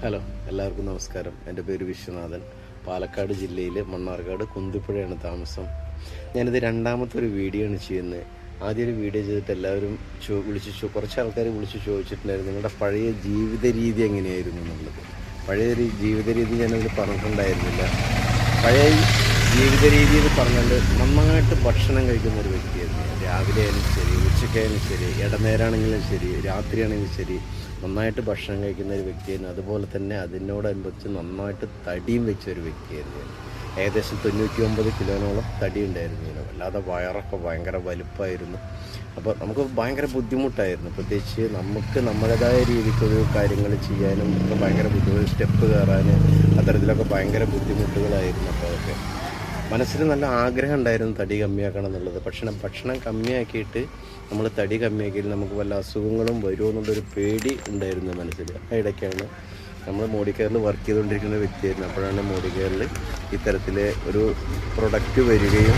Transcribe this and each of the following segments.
Hello എല്ലാവർക്കും നമസ്കാരം. എന്റെ പേര് വിശ്വനാഥൻ. പാലക്കാട് ജില്ലയിൽ മണ്ണാർക്കാട് കുന്തിപ്പുഴയാണ് താമസം. ഞാനിത് രണ്ടാമത്തെ ഒരു വീഡിയോ ആണ് ചെയ്യുന്നത്. ആദ്യം ഒരു വീഡിയോ ചെയ്തിട്ട് എല്ലാവരും ചോ വിളിച്ച് കുറച്ച് ആൾക്കാർ വിളിച്ച് ചോദിച്ചിട്ടുണ്ടായിരുന്നു നിങ്ങളുടെ പഴയ ജീവിത രീതി എങ്ങനെയായിരുന്നു എന്നുള്ളത്? പഴയ ഒരു ജീവിത രീതി ഞാനതിൽ പറഞ്ഞിട്ടുണ്ടായിരുന്നില്ല. പഴയ ജീവിത രീതി എന്ന് പറഞ്ഞാൽ നന്നായിട്ട് ഭക്ഷണം കഴിക്കുന്ന ഒരു വ്യക്തിയായിരുന്നു രാവിലെ ശരി ഉച്ചയ്ക്കായാലും ശരി ഇടനേരാണെങ്കിലും ശരി രാത്രിയാണെങ്കിലും ശരി നന്നായിട്ട് ഭക്ഷണം കഴിക്കുന്ന ഒരു വ്യക്തിയായിരുന്നു അതുപോലെ തന്നെ അതിനോടനുബന്ധിച്ച് നന്നായിട്ട് തടിയും വെച്ച ഒരു വ്യക്തിയായിരുന്നു. ഏകദേശം തൊണ്ണൂറ്റി ഒമ്പത് കിലോനോളം തടി ഉണ്ടായിരുന്നു ഞാൻ അല്ലാതെ വയറൊക്കെ ഭയങ്കര വലുപ്പമായിരുന്നു അപ്പോൾ നമുക്ക് ഭയങ്കര ബുദ്ധിമുട്ടായിരുന്നു. പ്രത്യേകിച്ച് നമുക്ക് നമ്മുടേതായ രീതിക്കൊരു കാര്യങ്ങൾ ചെയ്യാനും ഒക്കെ ഭയങ്കര ബുദ്ധിമുട്ട് സ്റ്റെപ്പ് കയറാനും അത്തരത്തിലൊക്കെ ഭയങ്കര ബുദ്ധിമുട്ടുകളായിരുന്നു അപ്പോൾ അതൊക്കെ. മനസ്സിൽ നല്ല ആഗ്രഹം ഉണ്ടായിരുന്നു തടി കമ്മിയാക്കണം എന്നുള്ളത്. പക്ഷേ ഭക്ഷണം കമ്മിയാക്കിയിട്ട് നമ്മൾ തടി കമ്മിയാക്കിയിട്ട് നമുക്ക് വല്ല അസുഖങ്ങളും വരുമോ എന്നുള്ളൊരു പേടി ഉണ്ടായിരുന്നു മനസ്സിൽ. ആ ഇടയ്ക്കാണ് നമ്മൾ മോഡിക്കെയറിൽ വർക്ക് ചെയ്തുകൊണ്ടിരിക്കുന്ന വ്യക്തിയായിരുന്നു. അപ്പോഴാണ് മോഡിക്കെയറിൽ ഇത്തരത്തിൽ ഒരു പ്രൊഡക്റ്റ് വരികയും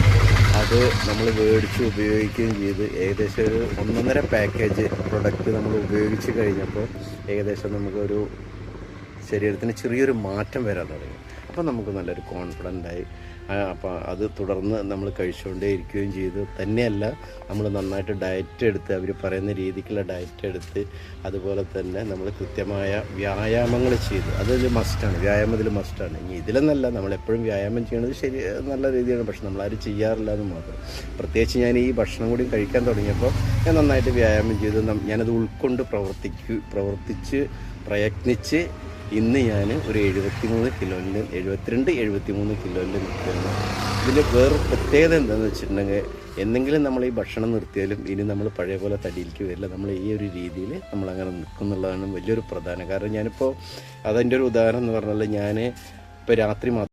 അത് നമ്മൾ മേടിച്ച് ഉപയോഗിക്കുകയും ചെയ്ത് ഏകദേശം ഒരു ഒന്നൊന്നര പാക്കേജ് പ്രൊഡക്റ്റ് നമ്മൾ ഉപയോഗിച്ച് കഴിഞ്ഞപ്പോൾ ഏകദേശം നമുക്കൊരു ശരീരത്തിന് ചെറിയൊരു മാറ്റം വരാൻ തുടങ്ങി. അപ്പോൾ നമുക്ക് നല്ലൊരു കോൺഫിഡന്റ് ആയി അപ്പോൾ അത് തുടർന്ന് നമ്മൾ കഴിച്ചുകൊണ്ടേ ഇരിക്കുകയും ചെയ്തു. തന്നെയല്ല നമ്മൾ നന്നായിട്ട് ഡയറ്റ് എടുത്ത് അവർ പറയുന്ന രീതിക്കുള്ള ഡയറ്റ് എടുത്ത് അതുപോലെ തന്നെ നമ്മൾ കൃത്യമായ വ്യായാമങ്ങൾ ചെയ്തു. അതൊരു മസ്റ്റാണ് വ്യായാമത്തിൽ മസ്റ്റാണ് ഇനി ഇതിലെന്നല്ല നമ്മളെപ്പോഴും വ്യായാമം ചെയ്യണത് ശരി നല്ല രീതിയാണ് പക്ഷെ നമ്മളാരും ചെയ്യാറില്ല എന്ന് മാത്രം. പ്രത്യേകിച്ച് ഞാൻ ഈ ഭക്ഷണം കൂടി കഴിക്കാൻ തുടങ്ങിയപ്പോൾ ഞാൻ നന്നായിട്ട് വ്യായാമം ചെയ്തു. ഞാനത് ഉൾക്കൊണ്ട് പ്രവർത്തിക്കു പ്രവർത്തിച്ച് പ്രയത്നിച്ച് ഇന്ന് ഞാൻ ഒരു എഴുപത്തിമൂന്ന് കിലോയിൽ എഴുപത്തിരണ്ട് എഴുപത്തിമൂന്ന് കിലോയിൽ നിൽക്കുന്നു ഇതിന്റെ വേറൊരു പ്രത്യേകത എന്താണെന്ന് വെച്ചിട്ടുണ്ടെങ്കിൽ എന്തെങ്കിലും നമ്മൾ ഈ ഭക്ഷണം നിർത്തിയാലും ഇനി നമ്മൾ പഴയ പോലെ തടിയിലേക്ക് വരില്ല. നമ്മൾ ഈ ഒരു രീതിയിൽ നമ്മളങ്ങനെ നിൽക്കും എന്നുള്ളതാണ് വലിയൊരു പ്രധാനം. കാരണം ഞാനിപ്പോൾ അതെന്റെ ഒരു ഉദാഹരണം എന്ന് പറഞ്ഞാൽ ഞാൻ ഇപ്പോൾ രാത്രി മാത്രം